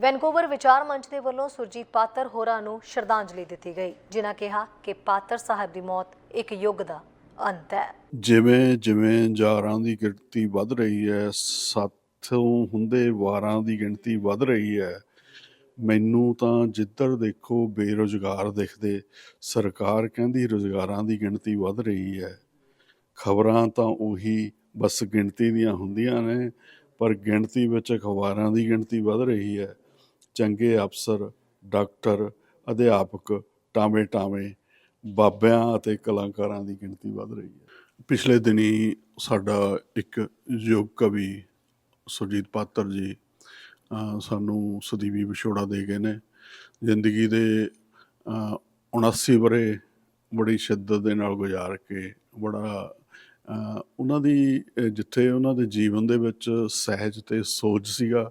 Vancouver ਵਿਚਾਰ ਮੰਚ ਦੇ ਵੱਲੋਂ ਸੁਰਜੀਤ ਪਾਤਰ ਹੋਰਾਂ ਨੂੰ ਸ਼ਰਧਾਂਜਲੀ ਦਿੱਤੀ ਗਈ, ਜਿਨ੍ਹਾਂ ਕਿਹਾ ਕਿ ਪਾਤਰ ਸਾਹਿਬ ਦੀ ਮੌਤ ਇੱਕ ਯੁੱਗ ਦਾ ਅੰਤ ਹੈ। ਜਿਵੇਂ ਜਿਵੇਂ ਜਾਰਾਂ ਦੀ ਗਿਣਤੀ ਵੱਧ ਰਹੀ ਹੈ, ਸਾਥੋਂ ਹੁੰਦੇ ਵਾਰਾਂ ਦੀ ਗਿਣਤੀ ਵੱਧ ਰਹੀ ਹੈ, ਮੈਨੂੰ ਤਾਂ ਜਿੱਧਰ ਦੇਖੋ ਬੇਰੁਜ਼ਗਾਰ ਦਿਖਦੇ, ਸਰਕਾਰ ਕਹਿੰਦੀ ਰੁਜ਼ਗਾਰਾਂ ਦੀ ਗਿਣਤੀ ਵੱਧ ਰਹੀ ਹੈ। ਖਬਰਾਂ ਤਾਂ ਉਹੀ ਬਸ ਗਿਣਤੀ ਦੀਆਂ ਹੁੰਦੀਆਂ ਨੇ, ਪਰ ਗਿਣਤੀ ਵਿੱਚ ਅਖਬਾਰਾਂ ਦੀ ਗਿਣਤੀ ਵੱਧ ਰਹੀ ਹੈ। ਚੰਗੇ ਅਫਸਰ, ਡਾਕਟਰ, ਅਧਿਆਪਕ ਟਾਵੇਂ ਟਾਵੇਂ ਬਾਬਿਆਂ ਅਤੇ ਕਲਾਕਾਰਾਂ ਦੀ ਗਿਣਤੀ ਵੱਧ ਰਹੀ ਹੈ। ਪਿਛਲੇ ਦਿਨੀ ਸਾਡਾ ਇੱਕ ਯੋਗ ਕਵੀ ਸੁਰਜੀਤ ਪਾਤਰ ਜੀ ਸਾਨੂੰ ਸਦੀਵੀ ਵਿਛੋੜਾ ਦੇ ਗਏ ਨੇ। ਜ਼ਿੰਦਗੀ ਦੇ ਅਹ 79 ਵਰੇ ਬੜੀ ਸ਼ਿੱਦਤ ਦੇ ਨਾਲ ਗੁਜ਼ਾਰ ਕੇ ਬੜਾ ਉਹਨਾਂ ਦੀ ਜਿੱਥੇ ਉਹਨਾਂ ਦੇ ਜੀਵਨ ਦੇ ਵਿੱਚ ਸਹਿਜ ਤੇ ਸੋਚ ਸੀਗਾ,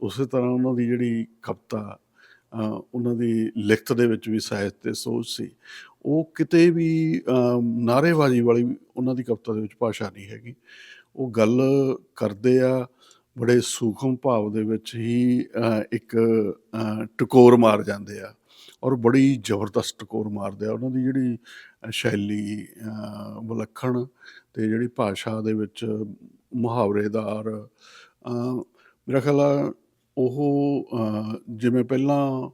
ਉਸੇ ਤਰ੍ਹਾਂ ਉਹਨਾਂ ਦੀ ਜਿਹੜੀ ਕਵਿਤਾ ਉਹਨਾਂ ਦੀ ਲਿਖਤ ਦੇ ਵਿੱਚ ਵੀ ਸਹਿਜ ਤੇ ਸੋਚ ਸੀ। ਉਹ ਕਿਤੇ ਵੀ ਅਹ ਨਾਅਰੇਬਾਜ਼ੀ ਵਾਲੀ ਉਹਨਾਂ ਦੀ ਕਵਿਤਾ ਦੇ ਵਿੱਚ ਭਾਸ਼ਾ ਨਹੀਂ ਹੈਗੀ। ਉਹ ਗੱਲ ਕਰਦੇ ਆ, ਬੜੇ ਸੂਖਮ ਭਾਵ ਦੇ ਵਿੱਚ ਹੀ ਇੱਕ ਟਕੋਰ ਮਾਰ ਜਾਂਦੇ ਆ। ਔਰ ਬੜੀ ਜ਼ਬਰਦਸਤ ਟਕੋਰ ਮਾਰਦੇ ਆ। ਉਹਨਾਂ ਦੀ ਜਿਹੜੀ ਸ਼ੈਲੀ ਵਿਲੱਖਣ ਤੇ ਜਿਹੜੀ ਭਾਸ਼ਾ ਦੇ ਵਿੱਚ ਮੁਹਾਵਰੇਦਾਰ ਮੇਰਾ ਖਿਆਲ ਆ ਉਹ ਜਿਵੇਂ ਪਹਿਲਾਂ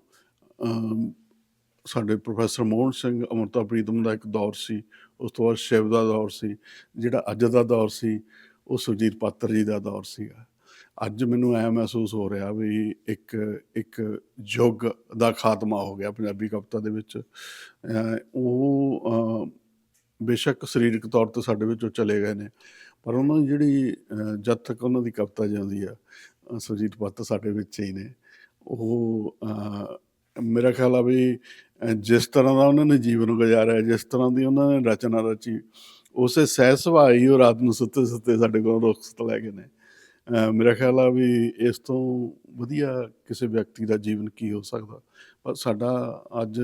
ਸਾਡੇ ਪ੍ਰੋਫੈਸਰ ਮੋਹਨ ਸਿੰਘ ਅਮਰਤਾ ਪ੍ਰੀਤਮ ਦਾ ਇੱਕ ਦੌਰ ਸੀ, ਉਸ ਤੋਂ ਬਾਅਦ ਸ਼ਿਵ ਦਾ ਦੌਰ ਸੀ, ਜਿਹੜਾ ਅੱਜ ਦਾ ਦੌਰ ਸੀ, ਉਹ ਸੁਰਜੀਤ ਪਾਤਰ ਜੀ ਦਾ ਦੌਰ ਸੀਗਾ। ਅੱਜ ਮੈਨੂੰ ਐ ਮਹਿਸੂਸ ਹੋ ਰਿਹਾ ਵੀ ਇੱਕ ਇੱਕ ਯੁੱਗ ਦਾ ਖਾਤਮਾ ਹੋ ਗਿਆ ਪੰਜਾਬੀ ਕਵਿਤਾ ਦੇ ਵਿੱਚ। ਉਹ ਬੇਸ਼ੱਕ ਸਰੀਰਕ ਤੌਰ ਤੇ ਸਾਡੇ ਵਿੱਚੋਂ ਚਲੇ ਗਏ ਨੇ, ਪਰ ਉਹਨਾਂ ਦੀ ਜਿਹੜੀ, ਅਹ ਜਦ ਤੱਕ ਉਹਨਾਂ ਦੀ ਕਵਿਤਾ ਜਾਂਦੀ ਆ, ਅਹ ਸੁਰਜੀਤ ਪਾਤਰ ਸਾਡੇ ਵਿੱਚ ਹੀ ਨੇ। ਉਹ ਮੇਰਾ ਖਿਆਲ ਆ ਵੀ ਜਿਸ ਤਰ੍ਹਾਂ ਦਾ ਉਹਨਾਂ ਨੇ ਜੀਵਨ ਗੁਜ਼ਾਰਿਆ, ਜਿਸ ਤਰ੍ਹਾਂ ਦੀ ਉਹਨਾਂ ਨੇ ਰਚਨਾ ਰਚੀ, ਉਸੇ ਸਹਿ ਸੁਭਾਅ ਹੀ ਉਹ ਰਾਤ ਨੂੰ ਸੁੱਤੇ ਸੁੱਤੇ ਸਾਡੇ ਕੋਲ ਰੁਖਸਤ ਲੈ ਗਏ ਨੇ। ਮੇਰਾ ਖਿਆਲ ਆ ਵੀ ਇਸ ਤੋਂ ਵਧੀਆ ਕਿਸੇ ਵਿਅਕਤੀ ਦਾ ਜੀਵਨ ਕੀ ਹੋ ਸਕਦਾ? ਪਰ ਸਾਡਾ ਅੱਜ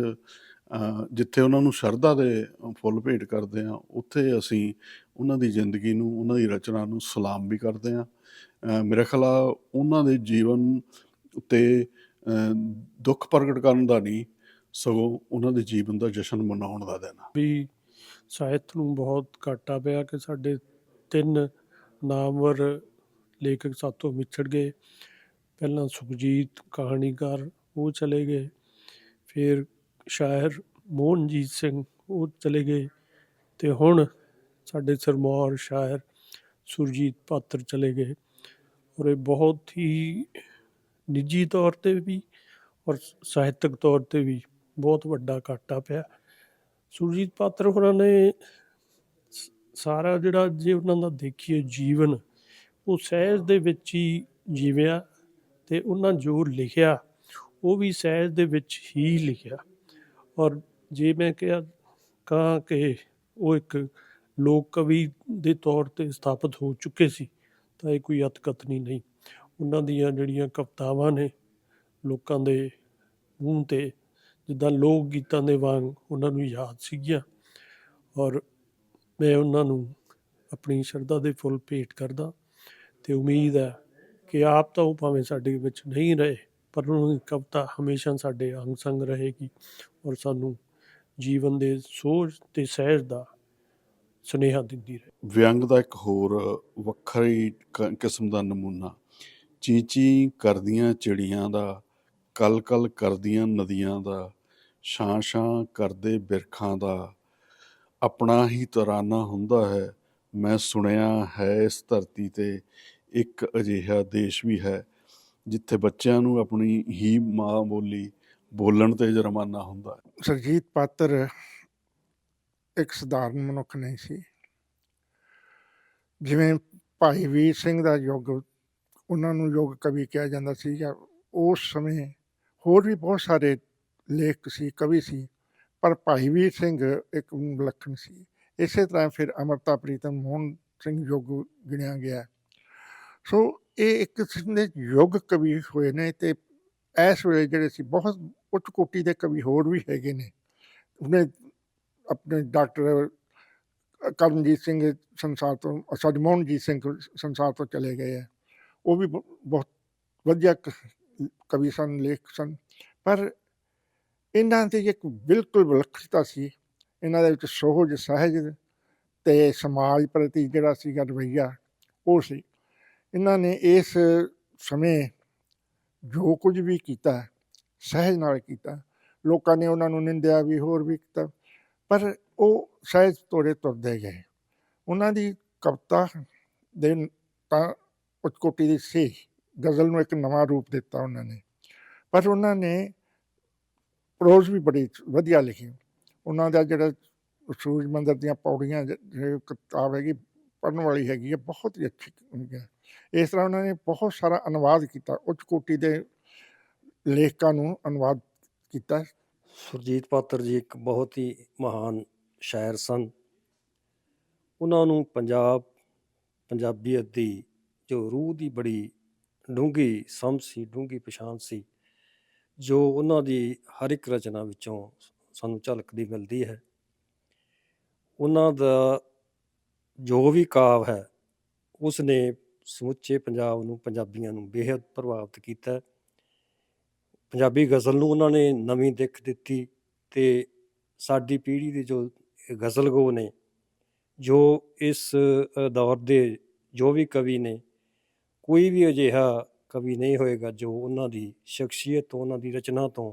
ਜਿੱਥੇ ਉਹਨਾਂ ਨੂੰ ਸ਼ਰਧਾ ਦੇ ਫੁੱਲ ਭੇਟ ਕਰਦੇ ਆ ਉੱਥੇ ਅਸੀਂ ਉਹਨਾਂ ਦੀ ਜ਼ਿੰਦਗੀ ਨੂੰ, ਉਹਨਾਂ ਦੀ ਰਚਨਾ ਨੂੰ ਸਲਾਮ ਵੀ ਕਰਦੇ ਆ ਮੇਰਾ ਖਿਆਲ ਆ ਉਹਨਾਂ ਦੇ ਜੀਵਨ ਉੱਤੇ ਦੁੱਖ ਪ੍ਰਗਟ ਕਰਨ ਦਾ ਨਹੀਂ, ਸਗੋਂ ਉਹਨਾਂ ਦੇ ਜੀਵਨ ਦਾ ਜਸ਼ਨ ਮਨਾਉਣ ਦਾ ਦਿਨ ਵੀ ਸਾਹਿਤ ਨੂੰ ਬਹੁਤ ਘਾਟਾ ਪਿਆ ਕਿ ਸਾਡੇ ਤਿੰਨ ਨਾਮਵਰ ਲੇਖਕ ਸਾਥੋਂ ਵਿਛੜ ਗਏ। ਪਹਿਲਾਂ ਸੁਖਜੀਤ ਕਹਾਣੀਕਾਰ ਉਹ ਚਲੇ ਗਏ। ਫਿਰ ਸ਼ਾਇਰ ਮੋਹਨਜੀਤ ਸਿੰਘ ਉਹ ਚਲੇ ਗਏ ਤੇ ਹੁਣ ਸਾਡੇ ਸਰਮੌਰ ਸ਼ਾਇਰ ਸੁਰਜੀਤ ਪਾਤਰ ਚਲੇ ਗਏ। ਔਰ ਇਹ ਬਹੁਤ ਹੀ ਨਿੱਜੀ ਤੌਰ ਤੇ ਵੀ ਔਰ ਸਾਹਿਤਕ ਤੌਰ ਤੇ ਵੀ ਬਹੁਤ ਵੱਡਾ ਘਾਟਾ ਪਿਆ। ਸੁਰਜੀਤ ਪਾਤਰ ਹੋਰਾਂ ਨੇ ਸਾਰਾ ਜਿਹੜਾ ਜੇ ਉਹਨਾਂ ਦਾ ਦੇਖੀਏ ਜੀਵਨ ਉਹ ਸਹਿਜ ਦੇ ਵਿੱਚ ਹੀ ਜੀਵਿਆ ਤੇ ਉਹਨਾਂ ਜੋ ਲਿਖਿਆ। ਉਹ ਵੀ ਸਹਿਜ ਦੇ ਵਿੱਚ ਹੀ ਲਿਖਿਆ। ਔਰ ਜੇ ਮੈਂ ਕਿਹਾ, ਕਹਾਂ ਕਿ ਉਹ ਇੱਕ ਲੋਕ ਕਵੀ ਦੇ ਤੌਰ ਤੇ ਸਥਾਪਿਤ ਹੋ ਚੁੱਕੇ ਸੀ, ਤਾਂ ਇਹ ਕੋਈ ਅਤਕਥਨੀ ਨਹੀਂ। ਉਹਨਾਂ ਦੀਆਂ ਜਿਹੜੀਆਂ ਕਵਿਤਾਵਾਂ ਨੇ ਲੋਕਾਂ ਦੇ ਮੂੰਹ ਤੇ, ਜਿੱਦਾਂ ਲੋਕ ਗੀਤਾਂ ਦੇ ਵਾਂਗ ਉਹਨਾਂ ਨੂੰ ਯਾਦ ਸੀਗੀਆਂ। ਔਰ ਮੈਂ ਉਹਨਾਂ ਨੂੰ ਆਪਣੀ ਸ਼ਰਧਾ ਦੇ ਫੁੱਲ ਭੇਟ ਕਰਦਾ। ਤੇ ਉਮੀਦ ਹੈ ਕਿ ਆਪ ਤਾਂ ਉਹ ਭਾਵੇਂ ਸਾਡੇ ਵਿੱਚ ਨਹੀਂ ਰਹੇ, ਪਰ ਉਹਨਾਂ ਦੀ ਕਵਿਤਾ ਹਮੇਸ਼ਾ ਸਾਡੇ ਅੰਗ ਸੰਗ ਰਹੇਗੀ ਔਰ ਸਾਨੂੰ ਜੀਵਨ ਦੇ ਸੋਚ ਤੇ ਸਹਿਜ ਦਾ ਸੁਨੇਹਾ ਦਿੰਦੀ ਰਹੇ। ਵਿਅੰਗ ਦਾ ਇੱਕ ਹੋਰ ਵੱਖਰੀ ਕਿਸਮ ਦਾ ਨਮੂਨਾ, ਚੀਚੀ ਕਰਦੀਆਂ ਚਿੜੀਆਂ ਦਾ ਕਲ ਕਲ ਕਰਦੀਆਂ ਨਦੀਆਂ ਦਾ ਛਾਂ ਛਾਂ ਕਰਦੇ ਬਿਰਖਾਂ ਦਾ, ਆਪਣਾ ਹੀ ਤਰਾਨਾ ਹੁੰਦਾ ਹੈ ਮੈਂ ਸੁਣਿਆ ਹੈ ਇਸ ਧਰਤੀ ਤੇ ਇੱਕ ਅਜਿਹਾ ਦੇਸ਼ ਵੀ ਹੈ, ਜਿੱਥੇ ਬੱਚਿਆਂ ਨੂੰ ਆਪਣੀ ਹੀ ਮਾਂ ਬੋਲੀ ਬੋਲਣ ਤੇ ਜੁਰਮਾਨਾ ਹੁੰਦਾ ਹੈ। ਸੁਰਜੀਤ ਪਾਤਰ ਇੱਕ ਸਧਾਰਨ ਮਨੁੱਖ ਨਹੀਂ ਸੀ। ਜਿਵੇਂ ਭਾਈ ਵੀਰ ਸਿੰਘ ਦਾ ਯੁੱਗ, ਉਹਨਾਂ ਨੂੰ ਯੁੱਗ ਕਵੀ ਕਿਹਾ ਜਾਂਦਾ ਸੀ ਜਾਂ ਉਸ ਸਮੇਂ ਹੋਰ ਵੀ ਬਹੁਤ ਸਾਰੇ ਲੇਖਕ ਸੀ, ਕਵੀ ਸੀ, ਪਰ ਭਾਈ ਵੀਰ ਸਿੰਘ ਇੱਕ ਵਿਲੱਖਣ ਸੀ। ਇਸੇ ਤਰ੍ਹਾਂ ਫਿਰ ਅਮਰਤਾ ਪ੍ਰੀਤਮ, ਮੋਹਨ ਸਿੰਘ ਯੁੱਗ ਗਿਣਿਆ ਗਿਆ। ਸੋ ਇਹ ਇੱਕ ਕਿਸਮ ਦੇ ਯੁੱਗ ਕਵੀ ਹੋਏ ਨੇ ਤੇ ਇਸ ਵੇਲੇ ਜਿਹੜੇ ਸੀ ਬਹੁਤ ਉੱਚ ਕੋਟੀ ਦੇ ਕਵੀ ਹੋਰ ਵੀ ਹੈਗੇ ਨੇ। ਉਹਨੇ ਆਪਣੇ ਡਾਕਟਰ ਕਰਮਜੀਤ ਸਿੰਘ ਸੰਸਾਰ ਤੋਂ ਸੱਜ ਮੋਹਨਜੀਤ ਸਿੰਘ ਸੰਸਾਰ ਤੋਂ ਚਲੇ ਗਏ ਆ। ਉਹ ਵੀ ਬ- ਬਹੁਤ ਵਧੀਆ ਕ- ਕਵੀ ਸਨ, ਲੇਖਕ ਸਨ। ਪਰ ਇਹਨਾਂ ਦੀ ਇੱਕ ਬਿਲਕੁਲ ਵਿਲੱਖਣਤਾ ਸੀ ਇਹਨਾਂ ਦੇ ਵਿੱਚ ਸੋਹਜ, ਸਹਿਜ ਤੇ ਸਮਾਜ ਪ੍ਰਤੀ ਜਿਹੜਾ ਸੀਗਾ ਰਵੱਈਆ, ਉਹ ਸੀ। ਇਹਨਾਂ ਨੇ ਇਸ ਸਮੇਂ ਜੋ ਕੁਝ ਵੀ ਕੀਤਾ, ਸਹਿਜ ਨਾਲ ਕੀਤਾ, ਲੋਕਾਂ ਨੇ ਉਹਨਾਂ ਨੂੰ ਨਿੰਦਿਆ ਵੀ, ਹੋਰ ਵੀ ਕੀਤਾ, ਪਰ ਉਹ ਸਹਿਜ ਤੋੜੇ ਤੁਰਦੇ ਗਏ। ਉਹਨਾਂ ਦੀ ਕਵਿਤਾ ਦੇ ਤਾਂ ਉਚਕੋਟੀ ਦੀ ਸੀ, ਗਜ਼ਲ ਨੂੰ ਇੱਕ ਨਵਾਂ ਰੂਪ ਦਿੱਤਾ ਉਹਨਾਂ ਨੇ। ਪਰ ਉਹਨਾਂ ਨੇ ਪ੍ਰੋਜ਼ ਵੀ ਬੜੀ ਵਧੀਆ ਲਿਖੀ। ਉਹਨਾਂ ਦਾ ਜਿਹੜਾ ਸੂਰਜ ਮੰਦਰ ਦੀਆਂ ਪੌੜੀਆਂ ਕਿਤਾਬ ਹੈਗੀ, ਪੜ੍ਹਨ ਵਾਲੀ ਹੈਗੀ ਹੈ ਬਹੁਤ ਹੀ ਅੱਛੀ ਹੈ ਇਸ ਤਰ੍ਹਾਂ ਉਹਨਾਂ ਨੇ ਬਹੁਤ ਸਾਰਾ ਅਨੁਵਾਦ ਕੀਤਾ, ਉੱਚ ਕੋਟੀ ਦੇ ਲੇਖਕਾਂ ਨੂੰ ਅਨੁਵਾਦ ਕੀਤਾ। ਸੁਰਜੀਤ ਪਾਤਰ ਜੀ ਇੱਕ ਬਹੁਤ ਹੀ ਮਹਾਨ ਸ਼ਾਇਰ ਸਨ। ਉਹਨਾਂ ਨੂੰ ਪੰਜਾਬ, ਪੰਜਾਬੀਅਤ ਦੀ ਜੋ ਰੂਹ ਦੀ ਬੜੀ ਡੂੰਘੀ ਸਮਝ ਸੀ, ਡੂੰਘੀ ਪਛਾਣ ਸੀ, ਜੋ ਉਹਨਾਂ ਦੀ ਹਰ ਇੱਕ ਰਚਨਾ ਵਿੱਚੋਂ ਸਾਨੂੰ ਝਲਕਦੀ ਮਿਲਦੀ ਹੈ। ਉਹਨਾਂ ਦਾ ਜੋ ਵੀ ਕਾਵ ਹੈ ਉਸ ਨੇ ਸਮੁੱਚੇ ਪੰਜਾਬ ਨੂੰ, ਪੰਜਾਬੀਆਂ ਨੂੰ ਬੇहद ਪ੍ਰਭਾਵਿਤ ਕੀਤਾ। ਪੰਜਾਬੀ ਗਜ਼ਲ ਨੂੰ ਉਹਨਾਂ ਨੇ ਨਵੀਂ ਦਿੱਖ ਦਿੱਤੀ ਤੇ ਸਾਡੀ ਪੀੜ੍ਹੀ ਦੇ ਜੋ ਗਜ਼ਲਗੋ ਨੇ, ਜੋ ਇਸ ਦੌਰ ਦੇ ਜੋ ਵੀ ਕਵੀ ਨੇ, ਕੋਈ ਵੀ ਅਜਿਹਾ ਕਵੀ ਨਹੀਂ ਹੋਏਗਾ ਜੋ ਉਹਨਾਂ ਦੀ ਸ਼ਖਸੀਅਤ ਤੋਂ, ਉਹਨਾਂ ਦੀ ਰਚਨਾ ਤੋਂ